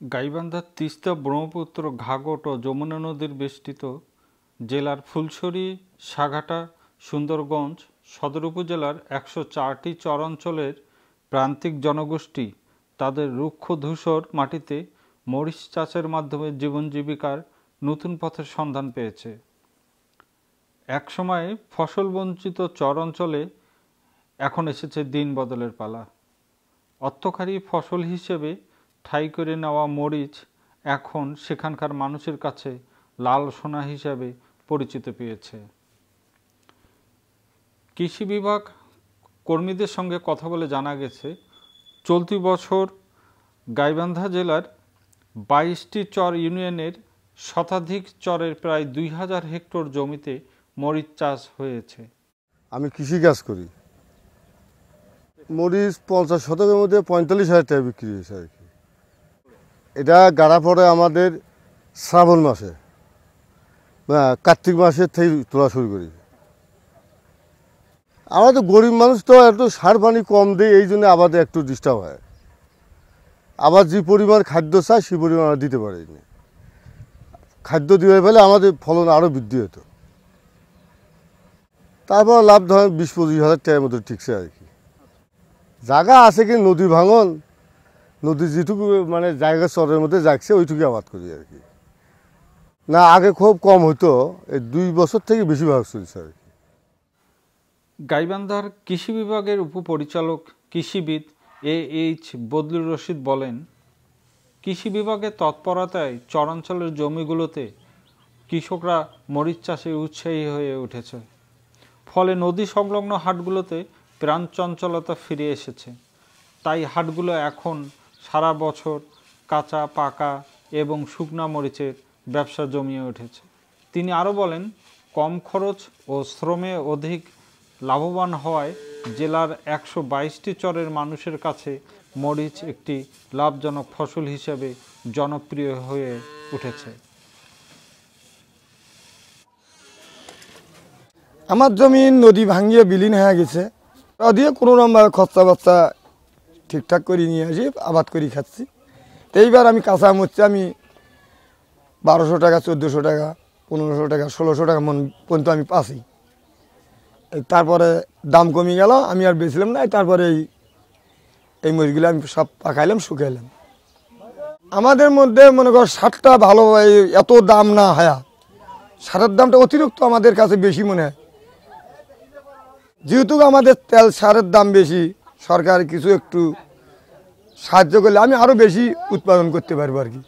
গাইবান্ধার তিস্তা ব্রহ্মপুত্র ঘাঘট ও যমুনা নদীর বেষ্টিত জেলার ফুলছড়ি, সাঘাটা, সুন্দরগঞ্জ সদর উপজেলার একশো চারটি চরাঞ্চলের প্রান্তিক জনগোষ্ঠী তাদের রুক্ষ ধূসর মাটিতে মরিচ চাষের মাধ্যমে জীবন জীবিকার নতুন পথের সন্ধান পেয়েছে। একসময় ফসল বঞ্চিত চরাঞ্চলে এখন এসেছে দিন বদলের পালা। অর্থকারী ফসল হিসেবে ঠাই করে নেওয়া মরিচ এখন সেখানকার মানুষের কাছে লাল সোনা হিসাবে পরিচিত পেয়েছে। কৃষি বিভাগ কর্মীদের সঙ্গে কথা বলে জানা গেছে, চলতি বছর গাইবান্ধা জেলার বাইশটি চর ইউনিয়নের শতাধিক চরের প্রায় দুই হাজার হেক্টর জমিতে মরিচ চাষ হয়েছে। আমি কৃষি কাজ করি। মরিচ পঞ্চাশ শতকের মধ্যে পঁয়তাল্লিশ হাজার টাকা বিক্রি হয়েছে আর কি। এটা গাড়া পড়ে আমাদের শ্রাবণ মাসে। না, কার্তিক মাসের থেকে তোলা শুরু করি। আমরা তো গরিব মানুষ তো একটু সার পানি কম দিই এই জন্য আবাদে একটু ডিস্টার্ব হয়। আবার যে পরিমাণ খাদ্য চাই সেই পরিমাণ দিতে পারিনি খাদ্য দিয়ে ফেলে আমাদের ফলন আরও বৃদ্ধি হতো। তারপর লাভ ধরেন বিশ পঁচিশ হাজার টাকার মতো ঠিকছে আর কি। জায়গা আছে কি নদী ভাঙন? নদী যেটুকু মানে জায়গা চরের মধ্যে যাচ্ছে ওইটুকু আবাদ করি আর কি। না, আগে খুব কম হতো এই দুই বছর থেকে বেশি ভাগ চলছে আর কি। গাইবান্ধার কৃষি বিভাগের উপপরিচালক, কৃষিবিদ এ এইচ বদলুর রশিদ বলেন, কৃষি বিভাগের তৎপরতায় চরাঞ্চলের জমিগুলোতে কৃষকরা মরিচ চাষে উৎসাহী হয়ে উঠেছে। ফলে নদী সংলগ্ন হাটগুলোতে প্রাণ চঞ্চলতা ফিরে এসেছে। তাই হাটগুলো এখন সারা বছর কাঁচা, পাকা এবং শুকনা মরিচের ব্যবসা জমিয়ে উঠেছে। তিনি আরও বলেন, কম খরচ ও শ্রমে অধিক লাভবান হওয়ায় জেলার একশো বাইশটি চরের মানুষের কাছে মরিচ একটি লাভজনক ফসল হিসেবে জনপ্রিয় হয়ে উঠেছে। আমার জমি নদী ভাঙিয়ে বিলীন হয়ে গেছে। দিয়ে কোনো রকম খরচা বাচ্চা ঠিকঠাক করে নিয়ে আসি, আবাদ করি খাচ্ছি। তো এইবার আমি কাঁচা মরছি আমি বারোশো টাকা, চোদ্দোশো টাকা, পনেরোশো টাকা, ষোলোশো টাকা মন পর্যন্ত আমি পাচ্ছি। তারপরে দাম কমে গেল, আমি আর বেচলাম না তারপরে এই এই মরিচগুলো আমি সব পাকাইলাম, শুকাইলাম। আমাদের মধ্যে মনে কর সারটা ভালো এত দাম না হয়। সারের দামটা অতিরিক্ত আমাদের কাছে বেশি মনে হয়। যেহেতু আমাদের তেল সারের দাম বেশি সরকার কিছু একটু সাহায্য করলে আমি আরও বেশি উৎপাদন করতে পারব আর কি।